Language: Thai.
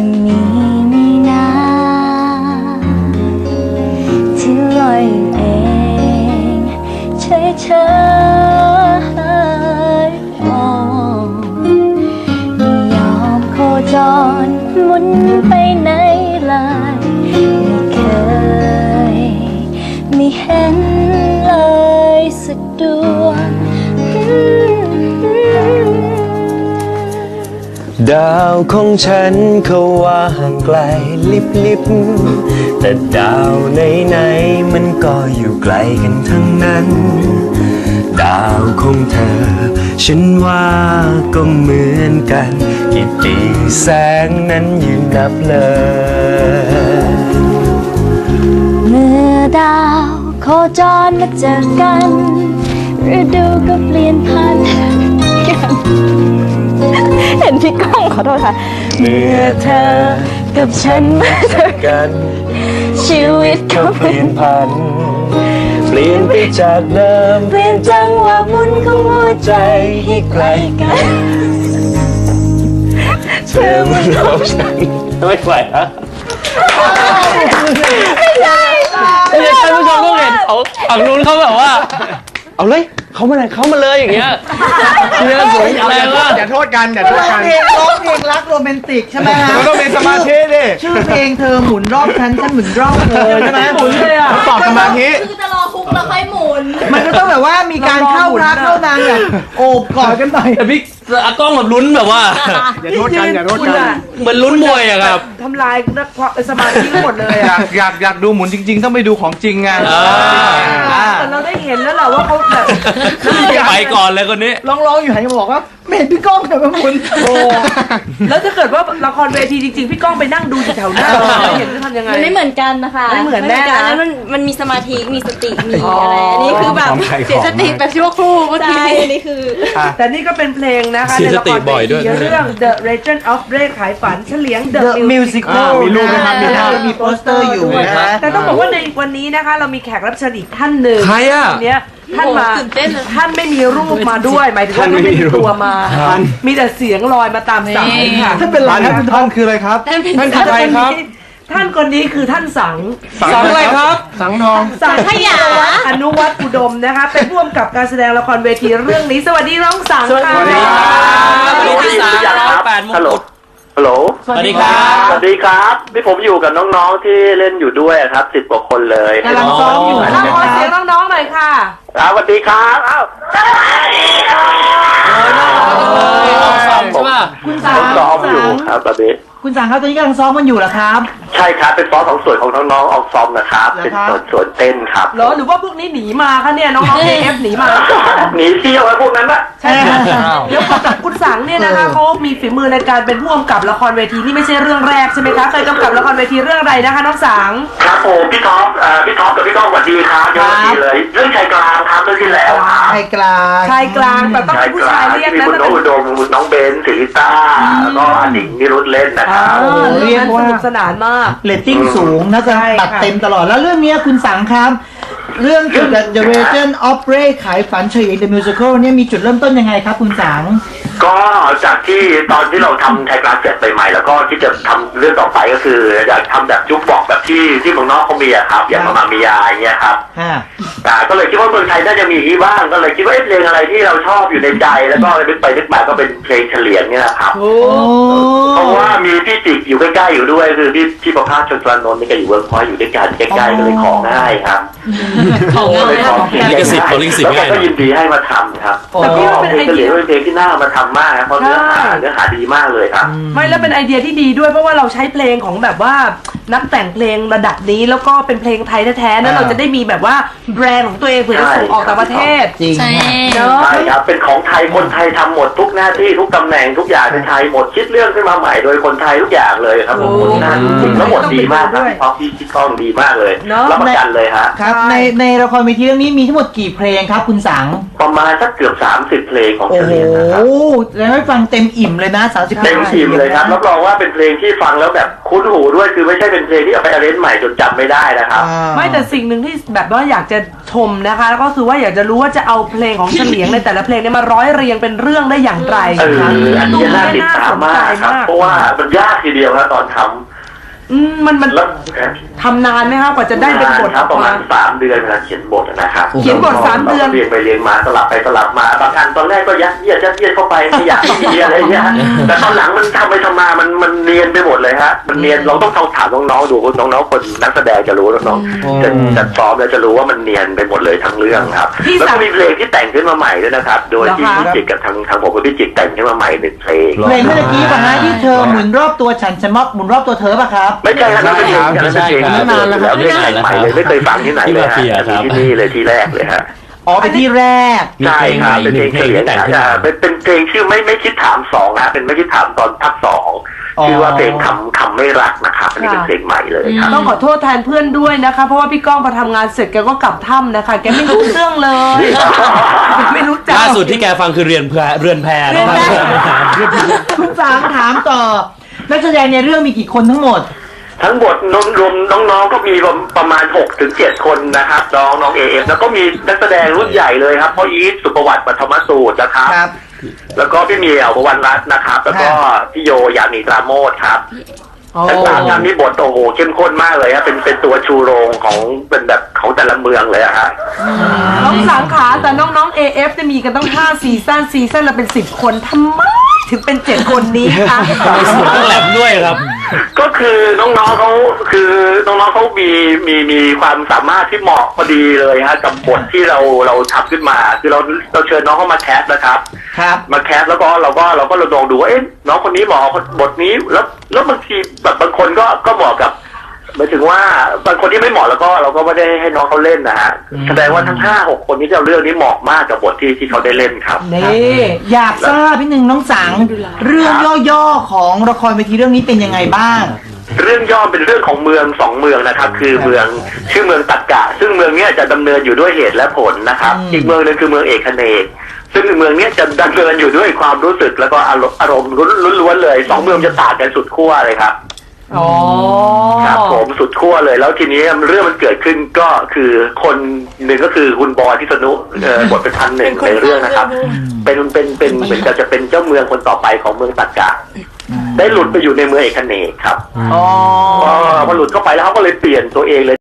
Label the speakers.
Speaker 1: จะมีไม่นาที่ลอยองเองเฉย ดา
Speaker 2: วของฉันเขาว่าห่างไกลลิบลิบแต่ดาวไหนไหนมันก็อยู่ไกลกันทั้งนั้น ดาวของเธอ ฉันว่าก็เหมือนกันกี่ปีแสงนั้นยืนนับเลย
Speaker 1: เมื่อดาวโคจรมาเจอกันฤดูก็เปลี่ยนพันกัน เห็นพี่ก้องขอโทษค่ะ
Speaker 2: เมื่อเธอ
Speaker 1: กับฉันมาเจอ
Speaker 2: กัน
Speaker 1: ชีวิต
Speaker 2: ก็
Speaker 1: ก็
Speaker 2: เป
Speaker 1: เปลี่
Speaker 2: ลี่
Speaker 1: ย
Speaker 2: ย
Speaker 1: น
Speaker 2: นพัน เปลี่ยนไปจากเดิม
Speaker 1: เปลี่ยนจังหวะหมุนของหัวใจให้ใกล้กัน
Speaker 2: เธอมันรอบฉันไม่ไหวแล้ว
Speaker 3: เนี่ยท่านผู้ชมก็เห็นเขาฝั่งนู้นเขาแบบว่า เอาเลย เขามาเลยเขามาเลยอย่างเงี้ยเนี่ยสวยแรงมาก
Speaker 4: อย่าโทษกันอย่าโทษกัน
Speaker 5: เพลงร้องเพลงรักโรแมนติกใช่ไหมฮะ
Speaker 4: มันต้องเป็นสมาธิดิ
Speaker 5: ชื่อเพลงเธอหมุนรอบฉันฉันหมุนรอบเธอใช่ไหม
Speaker 3: หมุนเลยอะ
Speaker 4: ตอบสมาธิ
Speaker 1: คือจะรอคุกแล้วค่อยหมุน
Speaker 5: มันก็ต้องแบบว่ามีการเข้ารักเข้านางแบบโอบกอดกันหน่อย
Speaker 3: แต่พี่อากล้องแบบลุ้นแบบว่า
Speaker 4: อย่าโทษกันอย่าโทษกัน
Speaker 3: เหมือนลุ้นมวยอะครับ
Speaker 6: ทำลายนักความสมาธิหมดเลย
Speaker 4: อยา
Speaker 6: อะ
Speaker 4: กอยากอยากดูหมุนจริง ๆ ต้องไปดูของจริงไง
Speaker 3: อ่า
Speaker 4: อ่า
Speaker 6: แต่เราได้เห็นแล้วแหละว่าเขาแบบ
Speaker 3: ไปก่อนเลยคนนี้
Speaker 5: ร้องๆอยู่หันมาบอกว่าไม่เห็นพี่ก้องเลยมาหมุนโอ้
Speaker 6: แล้วถ้าเกิดว่าละครเวทีจริงๆ พี่ก้องไปนั่งดูอยู่แถวหน้าไม่เห็นจะทำยังไง
Speaker 1: มันไม่เหมือนกันนะคะ
Speaker 6: ไม่เหมือนแน่นะ
Speaker 1: กัอันนั้นมันมันมีสมาธิ มีสติ มีอะไรอันนี้คือแบบ
Speaker 4: ของใครของ
Speaker 1: เสียสติแบบชั่วครู่เมื่อกี้อันนี้คือ
Speaker 6: แต่นี่ก็เป็นเพลงนะคะ
Speaker 3: เสี
Speaker 6: ใน
Speaker 3: ยส
Speaker 6: ละค
Speaker 3: ติ
Speaker 6: ร
Speaker 3: บ่อย
Speaker 6: เว
Speaker 3: ด้วย
Speaker 6: ทีเรื่อง The Legend of Ray ขายฝันเฉลียง The
Speaker 5: เดอะมิว
Speaker 6: Music
Speaker 5: สิค
Speaker 4: อ่ามีรูปไหมครับมีภาพ
Speaker 5: มีโปสเตอร์อยู่นะฮะ
Speaker 6: แต่ต้องบอกว่าในวันนี้นะคะ เรามีแขกรับเชิญอีกท่านหนึ่ง
Speaker 3: ใครอะ
Speaker 6: นเนี้ย ท่านมา
Speaker 1: โอ้โหตื่นเต้นเลย
Speaker 6: ท่านไม่มีรูปมาด้วย หมายถึงว่าท่านไม่มีตัวมามีแต่เสียงลอยมาตามสายค่ะ
Speaker 5: ถ้าเป็นไร
Speaker 4: ท่าน
Speaker 5: ครับ
Speaker 4: ท่านคืออะไรครับ
Speaker 1: ท่านเป็น
Speaker 4: ท่านคือใครครับ
Speaker 6: ท่านคนนี้คือท่านสัง
Speaker 3: สังอะไรครับ
Speaker 4: สังทอง
Speaker 6: สัง
Speaker 1: ขยะ
Speaker 6: อนุวัฒน์อุดมนะคะ เป็นผู้กำกับการแสดงละครเวทีเรื่องนี้ สวัสดีน้องสังค่ะ
Speaker 3: สวัสดีครั บ สวัสดีที่สามร้อยแปดมง
Speaker 7: ฮัลโหล
Speaker 3: กุฎ
Speaker 7: ฮัลโหล
Speaker 3: สวัสดีครับ
Speaker 7: สวัสดีครับนี่ผมอยู่กับน้องๆที่เล่นอยู่ด้วยครับสิบกว่าคนเลย
Speaker 5: กำลังซ้อมอยู่
Speaker 6: เรา
Speaker 5: นะ
Speaker 6: ขอ
Speaker 5: ค
Speaker 6: เสีย
Speaker 5: รั
Speaker 6: ง
Speaker 5: บ
Speaker 6: น้องๆหน่อยค่ะ
Speaker 7: อ่า สวัสดีครับอ้าว
Speaker 3: ซ้อมใช่ป่ะ
Speaker 5: คุณสั
Speaker 7: ผ
Speaker 5: ง
Speaker 7: มซ้อมอยู่ครับตอนนี้
Speaker 5: คุณสังครับตอนนี้กำลังซ้อมกันอยู่เหรอครับ
Speaker 7: ใช่ครับเป็นซ้อมของส่วนของน้องๆออกซ้อมนะครับ
Speaker 5: เหรอ
Speaker 7: เป็น
Speaker 5: ครับ
Speaker 7: ส่วนส่วนเต้นครับ
Speaker 6: เหรอหรือว่าพวกนี้หนีมาคะเนี่ยน้องๆ AF หนีมา
Speaker 7: หนีเที่ยวไอ้พวกนั้นนะ
Speaker 5: ใช่ครับ
Speaker 6: เดี๋ยวกับคุณสังเนี่ยนะคะ
Speaker 5: เออ
Speaker 6: เขามีฝีมือในการเป็นผู้กำกับละครเวทีนี่ไม่ใช่เรื่องแรกใช่ไหมคะเคยกำกับละครเวทีเรื่องอะไรนะคะน้องสัง
Speaker 7: ครับผมพี่ท็อปเอ่อพี่ท็อปกับพี่ก้องสวัสดีครับเดี๋ยวสวัสดีเลยเรื่องชายกลางครับเรื่องที่แล้วครับ
Speaker 5: ไทยกลาง
Speaker 6: ชายกลางแต่ต้องเป็นผู้ชายเรียก
Speaker 7: มี
Speaker 6: นะ
Speaker 7: คุณ
Speaker 6: แต่
Speaker 7: น้อง
Speaker 6: เป็น
Speaker 7: อุดมคุณน้องเบนซ์ศิริต้าแล้วก็อนิงนิรุตเล่นนะครับ
Speaker 6: เออเรื่องนั้นสนุกสนานมาก
Speaker 5: เรตติ้งสูงน่าจะ
Speaker 6: ใช่
Speaker 5: ตัด
Speaker 6: ค่ะ
Speaker 5: เต็มตลอดแล้วเรื่องเนี้ยคุณสังครับเรื่องเกี่ยวกับ The Legend of Ray ขายฝันเฉย The Musical เนี่ยมีจุดเริ่มต้นยังไงครับคุณสัง
Speaker 7: ก็จากที่ตอนที่เราทำไทยกลางเสร็จใหม่ๆแล้วก็ที่จะทำเรื่องต่อไปก็คืออยากทำแบบยุคบอกแบบที่ที่เมืองนอกเขามีอะครับ อย่างมามามียาอย่างเงี้ยครับ
Speaker 5: ฮะ
Speaker 7: อ่าก็เลยคิดว่าเมืองไทยน่าจะมีอย่างนี้บ้างก็เลยคิดว่าเอ๊ะเพลงอะไรที่เราชอบอยู่ในใจ แล้วก็นึกไปนึกมาก็เป็นเพลงเฉลียงเนี่ยนะครับ
Speaker 5: โอ้
Speaker 7: เพราะว่ามีพี่จิกอยู่ใกล้ๆอยู่ด้วยคือพี่พี่ประภาสชนทรานนท์นี่ก็อยู่เวิร์กพอยต์อยู่ด้วยกันใกล้ๆก็เลยของง่ายครับ
Speaker 1: ของ
Speaker 7: ก็
Speaker 1: ง่า
Speaker 7: เลยยขอเขียน
Speaker 3: ลิขสิทธิ์ของลิขสิทธิ์
Speaker 7: แล้วแก
Speaker 3: ง่าย
Speaker 7: ก็ยินดีให้มาทำครับแล้วก็เพลงเฉลียงเป็นเพลงที่น่ามาทำมากครับเพราะเนื้อหาเนื้อหาดีมากเลยครับ
Speaker 6: ไม่แล้วเป็นไอเดียที่ดีด้วยเพราะว่าเราใช้เพลงของแบบว่า นักแต่งเพลงระดับนี้แล้วก็เป็นเพลงไทยแท้ๆนั้นเราจะได้มีแบบว่าแบรนด์ของตัวเองเผื่อจะส่งออกต่างประเทศ
Speaker 5: จริง
Speaker 1: ใช่
Speaker 6: เนาะ
Speaker 7: ใช่ครับเป็นของไทยคนไทยทำหมดทุกหน้าที่ทุกตำแหน่งทุกอย่างเป็นไทยหมดคิดเรื่องขึ้นมาใหม่โดยคนไทยทุกอย่างเลยครับผม
Speaker 6: โอ้
Speaker 7: คนน่าจริงๆแล้วหมดดีมากครับ
Speaker 6: ด้วย
Speaker 7: พี่ท็อปพี่พี่ก้องดีมากเลย
Speaker 6: เนอะ
Speaker 7: รับประกันเลยฮะ
Speaker 5: ครับในในละครเวทีเรื่องนี้มีทั้งหมดกี่เพลงครับคุณสัง
Speaker 7: ประมาณสักเกือบสามสิบเพลงของ
Speaker 5: โอ้
Speaker 7: เฉ
Speaker 5: โห
Speaker 7: ลียงนะครับ
Speaker 5: แล้วให้ฟังเต็มอิ่มเลยนะ30
Speaker 7: เต็มอิ่มเลยครับรับรองว่าเป็นเพลงที่ฟังแล้วแบบคุ้นหูด้วยคือไม่ใช่เป็นเพลงที่เอาไปอาเรนจ์ใหม่จนจำไม่ได้นะครับ
Speaker 6: ไม่แต่สิ่งหนึ่งที่แบบว่าอยากจะชมนะคะแล้วก็คือว่าอยากจะรู้ว่าจะเอาเพลงของเฉลียงในแต่ละเพลงเนี่ยมาร้อยเรียงเป็นเรื่องได้อย่างไร
Speaker 7: เออ
Speaker 6: คะ
Speaker 7: อันนี้น่าติดตามมากครับ เพราะว่ามันยากทีเดียวครับตอนท
Speaker 6: อืมมันมันำ
Speaker 7: แล้ว
Speaker 6: ทำนานไหมคะกว่าจะได้เป็นบท
Speaker 7: ค
Speaker 6: อ
Speaker 7: รับ
Speaker 6: อก
Speaker 7: ประมา
Speaker 6: มา
Speaker 7: ณสามเดือนเวลาเขียนบทนะครับ
Speaker 6: เขียนบทสามเดือน
Speaker 7: เรียงไปเรียงมาสลับไปสลับมาบางอันตอนแรกก็ยัดเยียดยัดเยียดเข้าไปไม่อยากให้มีอะไรเงี้ยแต่ตอนหลังมันทำไปทำมามันมันเนียนไปหมดเลยฮะมันเนียนเราต้องลองถามน้องๆดูน้องๆคนนักแสดงจะรู้น้องๆจะจะซ้อมแล้วจะรู้ว่ามันเนียนไปหมดเลยทั้งเรื่องครับ
Speaker 6: พี่
Speaker 7: แล้ว
Speaker 6: สั
Speaker 7: ก็
Speaker 6: ง
Speaker 7: มีเพลงที่แต่งขึ้นมาใหม่ด้วยนะครับ โดยที่
Speaker 6: เหรอคะ
Speaker 7: พี่จิกกับทางทางผมกับพี่จิกแต่งขึ้นมาใหม่หนึ่งเพลง
Speaker 5: เพลงเมื่อกี้ป่ะฮะที่เธอหมุนรอบตัวฉันฉันมอบหมุนรอบตัวเธอป่ะครับ
Speaker 7: ไม่ใช่ครับนั่นเป็นเพลง
Speaker 3: ไม่ใช่ครับ
Speaker 7: นั่นนานแล้วครับ
Speaker 3: ไม่
Speaker 7: เรื่อง
Speaker 3: ใช่
Speaker 7: ใหม่เลยไม่เคยฟังที่ไหนเลยฮะ
Speaker 3: ที่มาเฟียครับ
Speaker 7: ที่นี่เลยที่แรกเลยฮะ
Speaker 5: อ๋อเป็นที่แรก
Speaker 3: มี
Speaker 7: ใช่
Speaker 3: เพลง
Speaker 7: ค
Speaker 3: ให
Speaker 7: รั
Speaker 3: ม่
Speaker 7: บเป็น
Speaker 3: ห
Speaker 7: เพล
Speaker 3: นึ่
Speaker 7: ง
Speaker 3: งเพ
Speaker 7: เฉ
Speaker 3: ลง
Speaker 7: ลียง
Speaker 3: ที่แต่งขึ้น
Speaker 7: อ่า
Speaker 3: มา
Speaker 7: เป็นเป็นเพลงชื่อไม่ไม่คิดถามสองนะเป็นไม่คิดถามตอนภาคสอง
Speaker 5: อ๋อ
Speaker 7: ชื่อว่าเพลงคำคำไม่รักนะครับอันนี้เป็นเพลงใหม่เลยครับ
Speaker 6: ต้องขอโทษแทนเพื่อนด้วยนะคะ เพราะว่าพี่ก้องพอทำงานเสร็จแกก็กลับถ้ำนะคะ แกไม่รู้เรื่องเลยแกไม่รู้จัก
Speaker 3: ล่าสุดที่แกฟังคือเรือนแพเรือนแพนะค
Speaker 6: เรือนแพ
Speaker 3: รับ
Speaker 5: คุณสังถามต่อนักแสดงในเรื่องมีกี่คนทั้งหมด
Speaker 7: ทั้งหมดรวมรวมน้องๆก็มีประมาณ6ถึง7คนนะครับ น้องน้องเอฟแล้วก็มีนักแสดงรุ่นใหญ่เลยครับพ่ออีทสุประวัติปฐมสูตรนะครับ
Speaker 5: ครับ
Speaker 7: แล้วก็พี่เมียวประวันรัตน์นะครับ แล้วก็พี่โยยานีตราโมดครับ
Speaker 6: โอ้
Speaker 7: ทั้งสามท่านนี่บทโอ้โหเข้มข้นมากเลยครับเป็นเป็นตัวชูโรงของเป็นแบบของแต่ละเมืองเลยอะฮะ
Speaker 6: น้องสังขาแต่น้องๆ AF จะมีกันต้อง5ซีซั่นซีซั่นละเป็น 10 คนทำไมถึงเป็น 7 คนนี้คะ
Speaker 3: ทำไมสูงต้องแหลมด้วยครับ
Speaker 7: ก็คือน้องๆเขาคือน้องๆเขามีมีมีความสามารถที่เหมาะพอดีเลยฮะกับบทที่เราเราทำขึ้นมา คือเราเราเชิญน้องเข้ามาแคสนะครับ
Speaker 5: ครับ
Speaker 7: มาแคสแล้วก็เราก็เราก็ลองดูว่าเอ๊ะน้องคนนี้เหมาะกับบทนี้แล้วแล้วบางทีแบบบางคนก็ก็เหมาะกับ หมายถึงว่าบางคนที่ไม่เหมาะแล้วก็เราก็ไม่ได้ให้น้องเขาเล่นนะฮะแสดงว่าทั้งห้าหกคนที่เราเลือกนี้เหมาะมากกับบทที่ที่เขาได้เล่นครับ
Speaker 5: นี่อยากทราบพี่หนึ่งน้องสัง เรื่องย่อๆของละครเวทีเรื่องนี้เป็นยังไงบ้าง
Speaker 7: เรื่องย่อเป็นเรื่องของเมืองสองเมืองนะครับ คือเมืองชื่อเมืองตักกะ ซึ่งเมืองเนี้ยจะดำเนินอยู่ด้วยเหตุและผลนะครับ
Speaker 5: อืม
Speaker 7: อีกเมืองหนึงคือเมืองเอกเนกซึ่งเมืองเนี้ยจะดำเนินอยู่ด้วยความรู้สึกแล้วก็อารมณ์อารมณ์ล้วนๆเลยสองเมืองจะต่างกันสุดขั้วเลยครับ
Speaker 6: อ๋อ
Speaker 7: ครับผมสุดขั้วเลย แล้วทีนี้เรื่องมันเกิดขึ้นก็คือคนหนึ่งก็คือคุณบอยพิษณุเอ่อบทเป็นพันหนึ่งในเรื่องนะครับ เป็นเป็นเป็นเหมือนกับจะเป็นเจ้าเมืองคนต่อไปของเมืองตักกะได้หลุดไปอยู่ในเมืองเอกเนกครับ
Speaker 5: อ๋อ
Speaker 7: พอพอหลุดเข้าไปแล้วเขาก็เลยเปลี่ยนตัวเองเลย